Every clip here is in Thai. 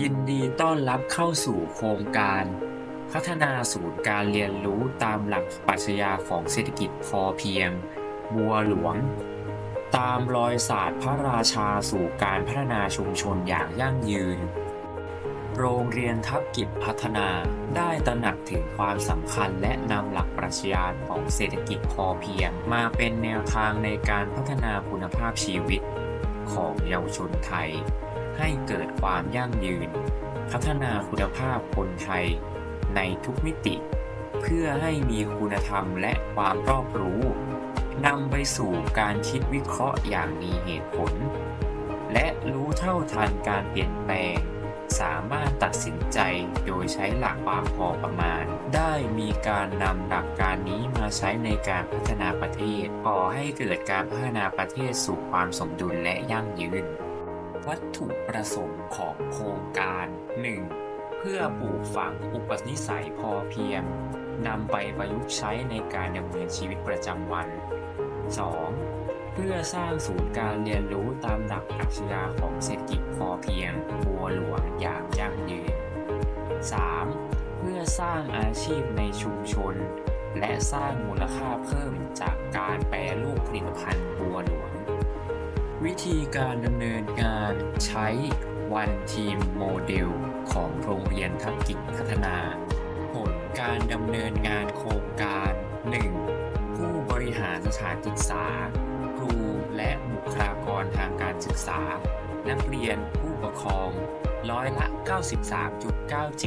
ยินดีต้อนรับเข้าสู่โครงการ พัฒนาศูนย์การเรียนรู้ตามหลักปรัชญาของเศรษฐกิจพอเพียง บัวหลวง ตามรอยศาสตร์พระราชาสู่การพัฒนาชุมชนอย่างยั่งยืน โรงเรียนทับกิจพัฒนาได้ตระหนักถึงความสำคัญและนำหลักปรัชญาของเศรษฐกิจพอเพียง มาเป็นแนวทางในการพัฒนาคุณภาพชีวิตของเยาวชนไทย ให้เกิดความยั่งยืน พัฒนาคุณภาพคนไทยในทุกมิติ เพื่อให้มีคุณธรรมและความรอบรู้นำไปสู่การคิดวิเคราะห์อย่างมีเหตุผล และรู้เท่าทันการเปลี่ยนแปลง สามารถตัดสินใจโดยใช้หลักความพอประมาณ ได้มีการนำหลักการนี้มาใช้ในการพัฒนาประเทศก่อให้เกิดการพัฒนาประเทศสู่ความสมดุลและยั่งยืน วัตถุประสงค์ของโครงการ 1. เพื่อปลูกฝังอุปนิสัยพอเพียงนำไปประยุกต์ใช้ในการดำเนินชีวิตประจำวัน 2. เพื่อสร้างศูนย์การเรียนรู้ตามหลักปรัชญาของเศรษฐกิจพอเพียงบัวหลวงอย่างยั่งยืน 3. เพื่อสร้างอาชีพในชุมชน และสร้างมูลค่าเพิ่มจากการแปรรูปผลิตภัณฑ์บัวหลวง วิธีการดำเนินงานใช้ One Team Model ของโรงเรียนทับกิจพัฒนา ผลการดำเนินงานโครงการ 1. ผู้บริหารสถานศึกษา ครูและบุคลากรทางการศึกษา นักเรียนผู้ปกครองร้อยละ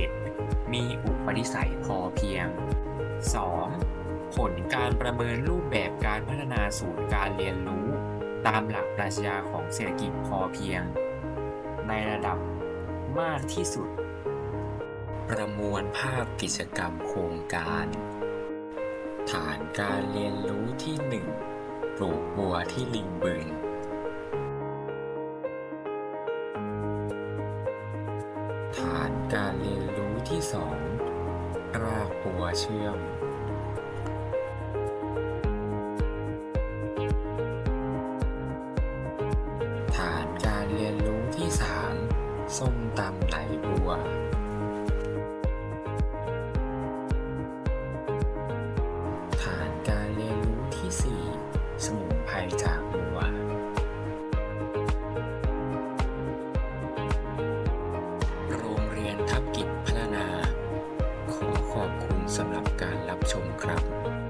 93.97 มีอุปนิสัยพอเพียง 2. ผลการประเมินรูปแบบการพัฒนาศูนย์การเรียนรู้ ตามหลักปรัชญาของเศรษฐกิจพอเพียง ในระดับมากที่สุด ประมวลภาพกิจกรรมโครงการ ฐานการเรียนรู้ที่ 1 ปลูกบัวที่ลิงบึงฐานการเรียนรู้ที่ 2 รากบัวเชื่อม ส้มตำไหลบัว